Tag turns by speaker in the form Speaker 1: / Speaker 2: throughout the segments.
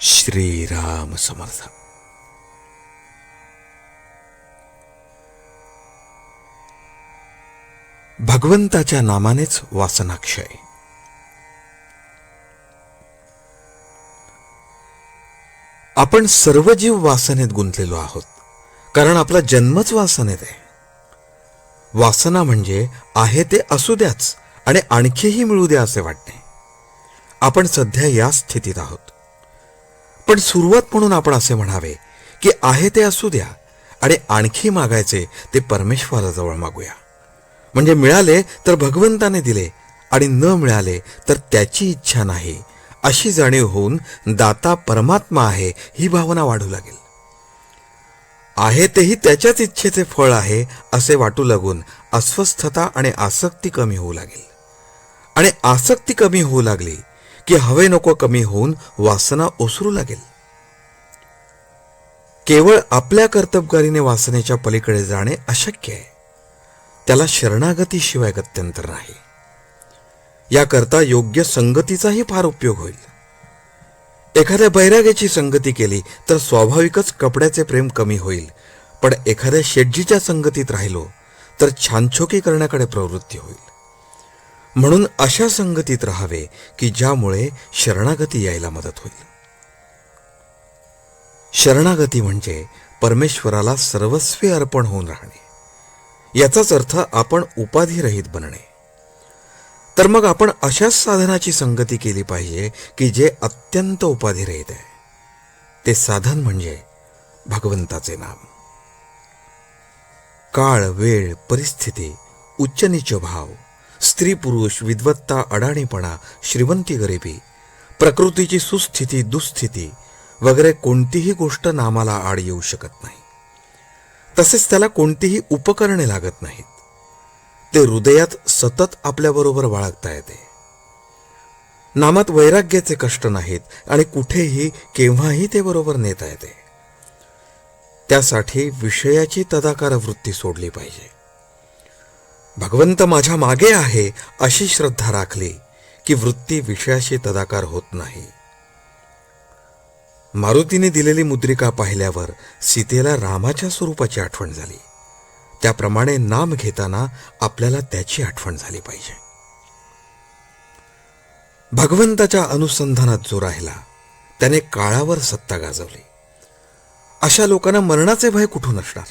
Speaker 1: श्रीराम समर्थ. भगवंताच्या नामानेच वासनाक्षय. आपण सर्व जीव वासनेत गुंतलेलो आहोत कारण आपला जन्मच वासनेत आहे. वासना म्हणजे आहे ते असू द्याच आणि आणखीही मिळू द्या असे वाटते आपण सध्या या स्थितीत आहोत. पण सुरुवात म्हणून आपण असे म्हणावे की आहे ते असू द्या आणि आणखी मागायचे ते परमेश्वराजवळ मागूया. म्हणजे मिळाले तर भगवंताने दिले आणि न मिळाले तर त्याची इच्छा नाही. अशी जाणीव होऊन दाता परमात्मा आहे ही भावना वाढू लागेल. आहे तेही त्याच्याच इच्छेचे फळ आहे असे वाटू लागून अस्वस्थता आणि आसक्ती कमी होऊ लागेल. आणि आसक्ती कमी होऊ लागली की हवे नको कमी होऊन वासना ओसरू लागेल. केवळ आपल्या कर्तबगारीने वासनेच्या पलीकडे जाणे अशक्य आहे. त्याला शरणागतीशिवाय गत्यंतर नाही. याकरता योग्य संगतीचाही फार उपयोग होईल. एखाद्या बैराग्याची संगती केली तर स्वाभाविकच कपड्याचे प्रेम कमी होईल. पण एखाद्या शेटजीच्या संगतीत राहिलो तर छानछोकी करण्याकडे प्रवृत्ती होईल. म्हणून अशा संगतीत राहावे की ज्यामुळे शरणागती यायला मदत होईल. शरणागती म्हणजे परमेश्वराला सर्वस्वी अर्पण होऊन राहणे. याचाच अर्थ आपण उपाधिरहित बनणे. तर मग आपण अशाच साधनाची संगती केली पाहिजे की जे अत्यंत उपाधिरहित आहे. ते साधन म्हणजे भगवंताचे नाम. काळ वेळ परिस्थिती उच्च नीच भाव स्त्री पुरुष विद्वत्ता अडाणीपणा श्रीमंती गरिबी प्रकृतीची सुस्थिती दुस्थिती वगैरे कोणतीही गोष्ट नामाला आड येऊ शकत नाही. तसेच त्याला कोणतीही उपकरणे लागत नाहीत. ते हृदयात सतत आपल्याबरोबर बाळगता येते. नामात वैराग्याचे कष्ट नाहीत आणि कुठेही केव्हाही ते बरोबर नेता येते. त्यासाठी विषयाची तदाकार वृत्ती सोडली पाहिजे. भगवंत माझ्या मागे आहे अशी श्रद्धा राखली की वृत्ती विषयाशी तदाकार होत नाही. मारुतीने दिलेली मुद्रिका पाहिल्यावर सीतेला रामाच्या स्वरूपाची आठवण झाली. त्याप्रमाणे नाम घेताना आपल्याला त्याची आठवण झाली पाहिजे. भगवंताच्या अनुसंधानात जो राहिला त्याने काळावर सत्ता गाजवली. अशा लोकांना मरणाचे भय कुठून असणार?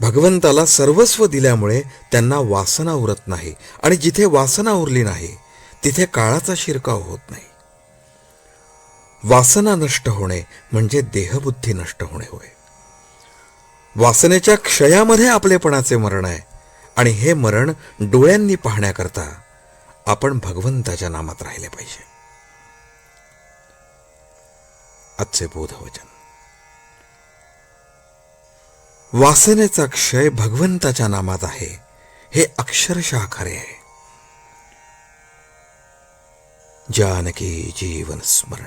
Speaker 1: भगवंताला सर्वस्व दिल्यामुळे त्यांना वासना उरत नाही आणि जिथे वासना उरली नाही तिथे काळाचा शिरकाव होत नाही. वासना नष्ट होणे म्हणजे देहबुद्धी नष्ट होणे होय. वासनेच्या क्षयामध्ये आपलेपणाचे मरण आहे आणि हे मरण डोळ्यांनी पाहण्याकरता आपण भगवंताच्या नामात राहिले पाहिजे. आजचे बोधवचन वासनेचा क्षय भगवंताच्या नामात आहे. हे अक्षरशः खरे आहे. जानकी जीवन स्मरण.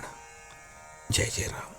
Speaker 1: जय जय राम